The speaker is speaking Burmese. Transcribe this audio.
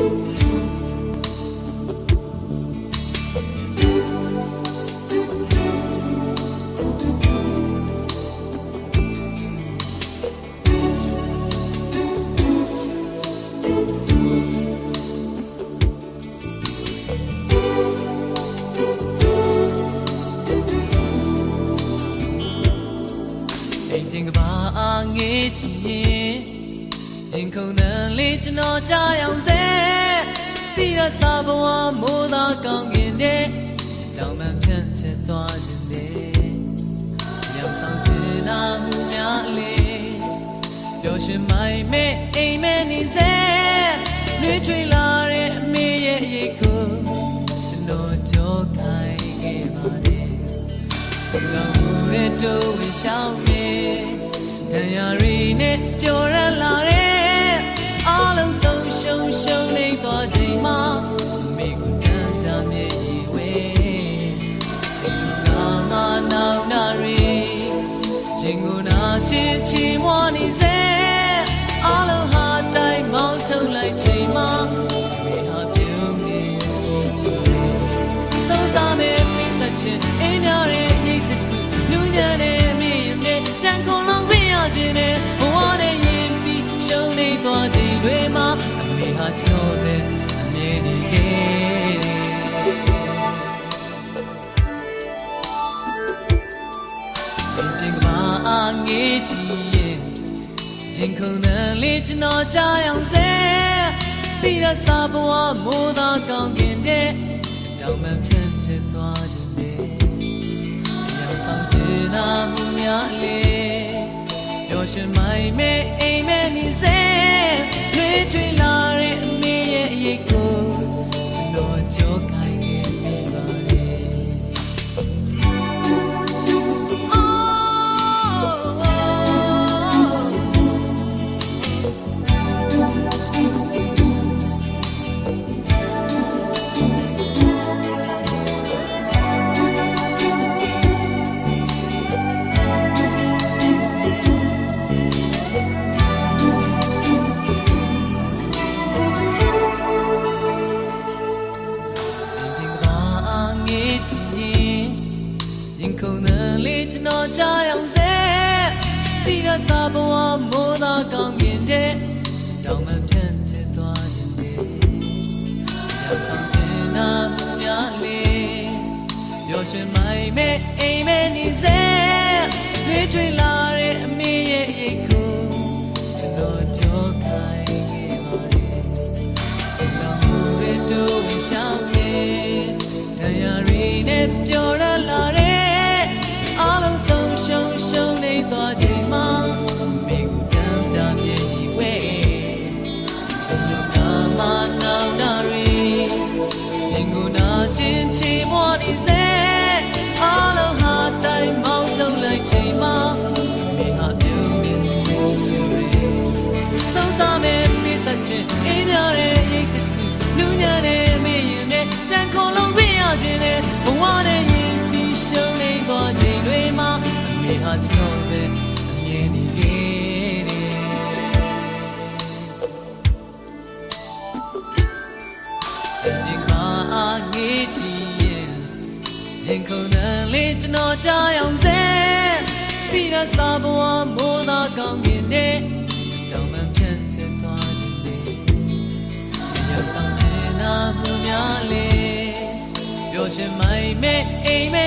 အိမ်ပြင်ကဘာအားငေးကြည့် ရင်ရင်ခုန်တန်လေးကျွန်တော်ကြားအောင်စေတိရစာဘဝမိုးသာကောင်းကင်တဲ့တောင်မှန်ဖြန့်ချက်သွားခြင်းနဲ့ရောင်ဆောင်ချင်တာမှုများလေးပျော်ရွှင်မိုင်မဲ့အိမ်မဲ့နေစေနှွေးချွေလာတဲ့အမေရဲ့ရိတ်ကိုကျွန်တော်ကြောခိုင်းခဲ့ပါတယ်လောင်ရဲတို့ဝရှောင်းနေတရားရီနဲ့ပျော်ရ င်ကိုနာချစ်ချီမွားနေစေအားလုံးဟာတိုင်းမောင်းထုတ်လိုက်ချိန်မှာမိဟာပြုံးနေစီချင်တယ်ဆုံးစားမဲ့ပြစ်ဆက်ခြင်းအင်းများတဲ့ရိတ်စစ်တစ်ခုနူးညံ့တဲ့အမြင်နဲ့ပြန်ခုန်လောင်ခွင့်ရခြင်းနဲ့ဘဝနဲ့ရင်ပြီးရှုံးနေသွားခြင်းတွေမှာအမေဟာကျွ ငေးကြည့်ရင်ရင်ခုန်တဲ့လေးကျွန်တော်ကြားအောင်စေတိရစာဘဝမိုးသာကောင်းကင်တဲ့တောင်မှဖြန့်ချစ်သွားခြင်းနဲ့ရောင်ဆောင်ချင်တာမှုများလေပျော်ရွှင်မိုင်မဲ့ ရင်ခုန်တဲ့လေးကျွန်တော်ကြားအောင်စေတိရစာဘဝမိုးသာကောင်းကင်တဲ့တောင်မှဖြန့်ချစ်သွားခြင်းနဲ့ရောက်ဆောင်ခြင်းနာမှုများလေးပျော်ရွှင်မိုင်မဲ့အိမ်မဲ့နေစေနှွေးထွေလာတဲ့အမေရဲ့ရိတ်ကိုကျွန်တော်ကြောက်ခိုင်းခဲ့ပါတယ်လောင်ရတို့ရှောင်းနေ ဘဝနဲ့ရင်ပြီးရှုံးနေသွားခြင်းတွေမှာအမေဟာကျွန်တော်ပဲအမြင်နေခဲ့တယ်ဒီကမှာငေးချီရင်ရင်ခုန်တဲ့လေးကျွန်တော်ကြားအောင်စေပြီးရစာဘဝမိုးသာကောင်းကင်တဲ့တောင်မှဖြန့်ချင်သွားခြင်းနဲ့ရောက်ဆောင်ခြင်းနာမှုများလေပျော်ရွှင် amen.